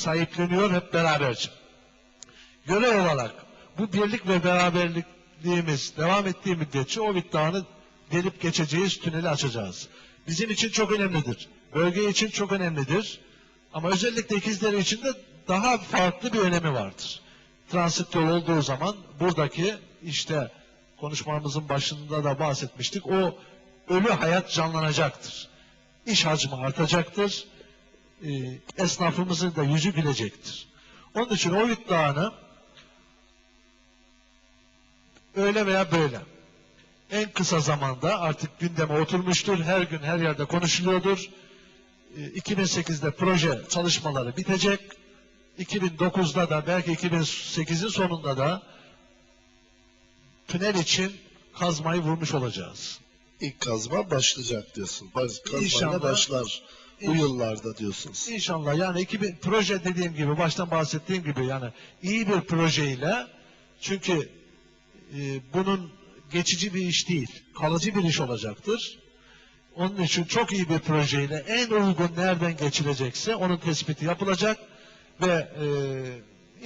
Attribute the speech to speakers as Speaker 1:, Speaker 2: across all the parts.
Speaker 1: sahipleniyor hep beraberce. Görev olarak bu birlik ve beraberliğimiz devam ettiği müddetçe o Dağı'nı delip geçeceğiz, tüneli açacağız. Bizim için çok önemlidir. Bölge için çok önemlidir. Ama özellikle ikizleri için de daha farklı bir önemi vardır. Transit yol olduğu zaman buradaki işte konuşmamızın başında da bahsetmiştik. O ölü hayat canlanacaktır. İş hacmi artacaktır. Ee, esnafımızın da yüzü gülecektir. Onun için o Dağı'nı öyle veya böyle en kısa zamanda artık gündeme oturmuştur. Her gün her yerde konuşuluyordur. Ee, 2008'de proje çalışmaları bitecek. 2009'da da belki 2008'in sonunda da tünel için kazmayı vurmuş olacağız.
Speaker 2: İlk kazma başlayacak diyorsun. Kazmayla
Speaker 1: İnşallah.
Speaker 2: başlar bu yıllarda diyorsunuz.
Speaker 1: İnşallah yani 2000 proje dediğim gibi baştan bahsettiğim gibi yani iyi bir projeyle çünkü e, bunun geçici bir iş değil, kalıcı bir iş olacaktır. Onun için çok iyi bir projeyle en uygun nereden geçilecekse onun tespiti yapılacak ve e,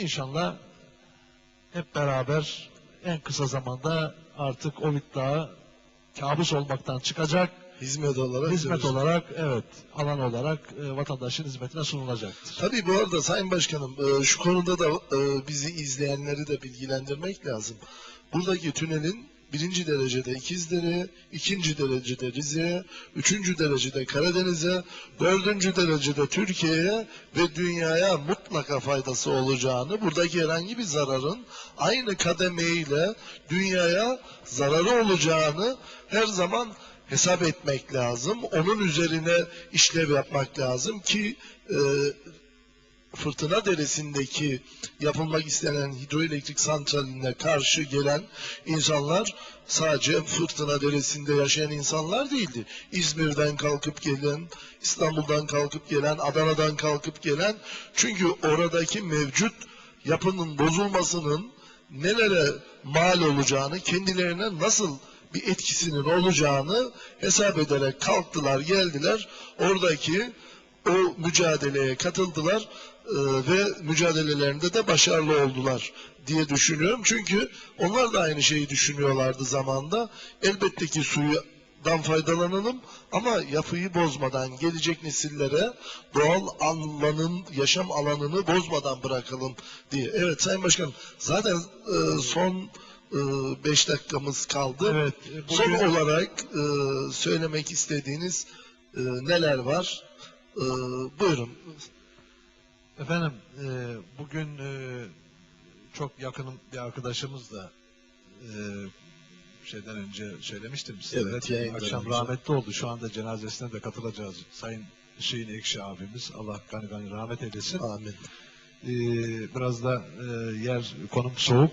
Speaker 1: inşallah hep beraber en kısa zamanda artık o Dağı kabus olmaktan çıkacak.
Speaker 2: Hizmet olarak.
Speaker 1: Hizmet
Speaker 2: diyorsun.
Speaker 1: olarak evet alan olarak e, vatandaşın hizmetine sunulacaktır.
Speaker 2: Tabii bu arada Sayın Başkanım e, şu konuda da e, bizi izleyenleri de bilgilendirmek lazım. Buradaki tünelin birinci derecede İkizdere, ikinci derecede Rize'ye, üçüncü derecede Karadeniz'e, dördüncü derecede Türkiye'ye ve dünyaya mutlaka faydası olacağını, buradaki herhangi bir zararın aynı kademeyle dünyaya zararı olacağını her zaman hesap etmek lazım. Onun üzerine işlev yapmak lazım ki e, Fırtına Deresi'ndeki yapılmak istenen hidroelektrik santraline karşı gelen insanlar sadece Fırtına Deresi'nde yaşayan insanlar değildi. İzmir'den kalkıp gelen, İstanbul'dan kalkıp gelen, Adana'dan kalkıp gelen çünkü oradaki mevcut yapının bozulmasının nelere mal olacağını, kendilerine nasıl bir etkisinin olacağını hesap ederek kalktılar, geldiler. Oradaki o mücadeleye katıldılar e, ve mücadelelerinde de başarılı oldular diye düşünüyorum. Çünkü onlar da aynı şeyi düşünüyorlardı zamanda. Elbette ki sudan faydalanalım ama yapıyı bozmadan gelecek nesillere doğal alanın, yaşam alanını bozmadan bırakalım diye. Evet Sayın Başkanım zaten e, son 5 dakikamız kaldı.
Speaker 1: Evet, e,
Speaker 2: Son
Speaker 1: bugün-
Speaker 2: olarak e, söylemek istediğiniz e, neler var? E, buyurun.
Speaker 1: Efendim e, bugün e, çok yakınım bir arkadaşımız da e, şeyden önce söylemiştim size.
Speaker 2: Evet, yayından
Speaker 1: Akşam
Speaker 2: önce.
Speaker 1: rahmetli oldu. Şu anda cenazesine de katılacağız. Sayın Hüseyin Ekşi abimiz. Allah gani gani rahmet eylesin.
Speaker 2: Amin.
Speaker 1: E, biraz da e, yer konum soğuk.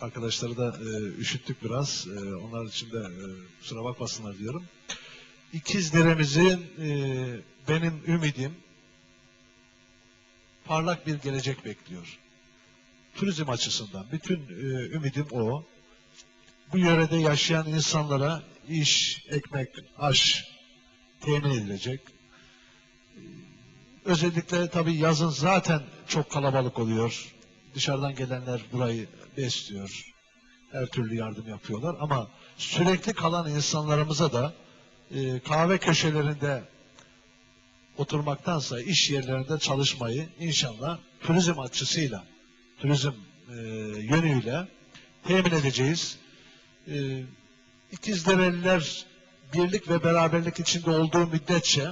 Speaker 1: Arkadaşları da e, üşüttük biraz. E, onlar için de e, kusura bakmasınlar diyorum. İkizlerimizin e, benim ümidim parlak bir gelecek bekliyor. Turizm açısından bütün e, ümidim o. Bu yörede yaşayan insanlara iş, ekmek, aş temin edilecek. Özellikle tabii yazın zaten çok kalabalık oluyor. Dışarıdan gelenler burayı besliyor. Her türlü yardım yapıyorlar ama sürekli kalan insanlarımıza da e, kahve köşelerinde oturmaktansa iş yerlerinde çalışmayı inşallah turizm açısıyla, turizm e, yönüyle temin edeceğiz. E, İkizdereliler birlik ve beraberlik içinde olduğu müddetçe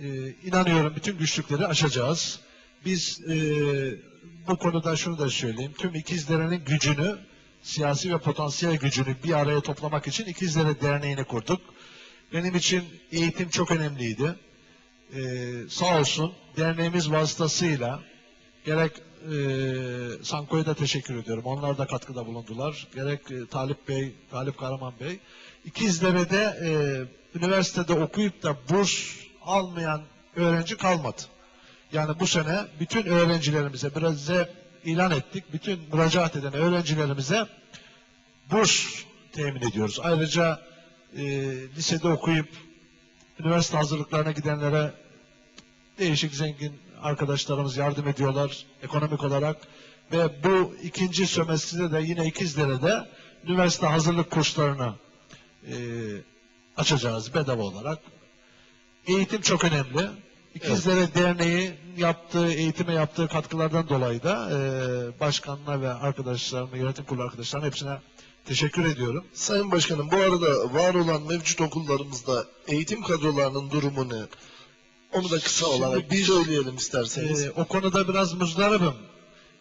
Speaker 1: e, inanıyorum bütün güçlükleri aşacağız. Biz e, bu konuda şunu da söyleyeyim. Tüm İkizdere'nin gücünü, siyasi ve potansiyel gücünü bir araya toplamak için İkizdere Derneği'ni kurduk. Benim için eğitim çok önemliydi. Ee, sağ olsun derneğimiz vasıtasıyla gerek e, Sanko'ya da teşekkür ediyorum. Onlar da katkıda bulundular. Gerek e, Talip Bey, Talip Karaman Bey. İkizdere'de e, üniversitede okuyup da burs almayan öğrenci kalmadı. Yani bu sene bütün öğrencilerimize biraz ilan ettik. Bütün müracaat eden öğrencilerimize burs temin ediyoruz. Ayrıca e, lisede okuyup üniversite hazırlıklarına gidenlere değişik zengin arkadaşlarımız yardım ediyorlar ekonomik olarak ve bu ikinci sömestrde de yine İkizdere'de üniversite hazırlık kurslarını e, açacağız bedava olarak. Eğitim çok önemli. İkizdere Derneği yaptığı, eğitime yaptığı katkılardan dolayı da e, başkanına ve arkadaşlarıma, yönetim kurulu arkadaşlarıma hepsine teşekkür ediyorum.
Speaker 2: Sayın Başkanım bu arada var olan mevcut okullarımızda eğitim kadrolarının durumu ne? Onu da kısa
Speaker 1: Şimdi
Speaker 2: olarak bir söyleyelim isterseniz.
Speaker 1: Ee, o konuda biraz muzdaribim.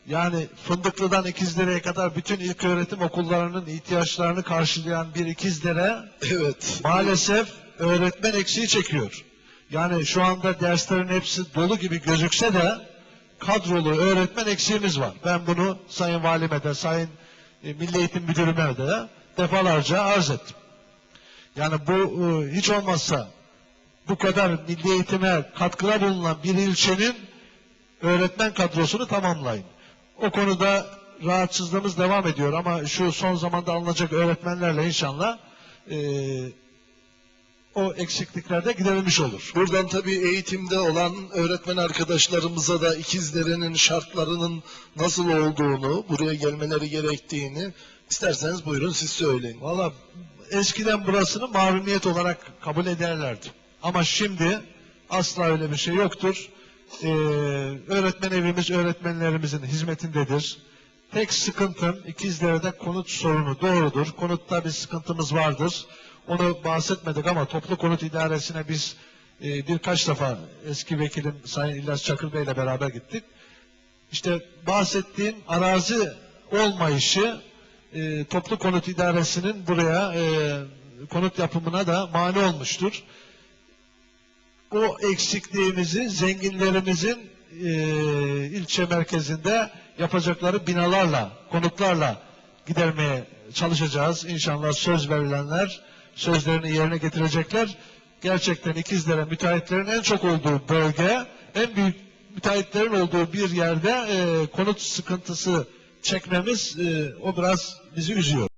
Speaker 1: Yani Fındıklı'dan İkizdere'ye kadar bütün ilköğretim okullarının ihtiyaçlarını karşılayan bir İkizdere
Speaker 2: evet.
Speaker 1: maalesef öğretmen eksiği çekiyor. Yani şu anda derslerin hepsi dolu gibi gözükse de kadrolu öğretmen eksiğimiz var. Ben bunu Sayın Valime de, Sayın e, Milli Eğitim Müdürüme de defalarca arz ettim. Yani bu e, hiç olmazsa bu kadar milli eğitime katkıda bulunan bir ilçenin öğretmen kadrosunu tamamlayın. O konuda rahatsızlığımız devam ediyor ama şu son zamanda alınacak öğretmenlerle inşallah e, o eksiklikler de giderilmiş olur.
Speaker 2: Buradan tabii eğitimde olan öğretmen arkadaşlarımıza da ikizlerinin şartlarının nasıl olduğunu, buraya gelmeleri gerektiğini isterseniz buyurun siz söyleyin.
Speaker 1: Valla eskiden burasını mahrumiyet olarak kabul ederlerdi. Ama şimdi asla öyle bir şey yoktur. Ee, öğretmen evimiz öğretmenlerimizin hizmetindedir. Tek sıkıntım İkizdere'de konut sorunu doğrudur. Konutta bir sıkıntımız vardır. Onu bahsetmedik ama toplu konut idaresine biz e, birkaç defa eski vekilim Sayın İlyas Çakır Bey ile beraber gittik. İşte bahsettiğim arazi olmayışı e, toplu konut idaresinin buraya e, konut yapımına da mani olmuştur. O eksikliğimizi zenginlerimizin e, ilçe merkezinde yapacakları binalarla, konutlarla gidermeye çalışacağız. İnşallah söz verilenler sözlerini yerine getirecekler. Gerçekten İkizdere müteahhitlerin en çok olduğu bölge, en büyük müteahhitlerin olduğu bir yerde e, konut sıkıntısı çekmemiz e, o biraz bizi üzüyor.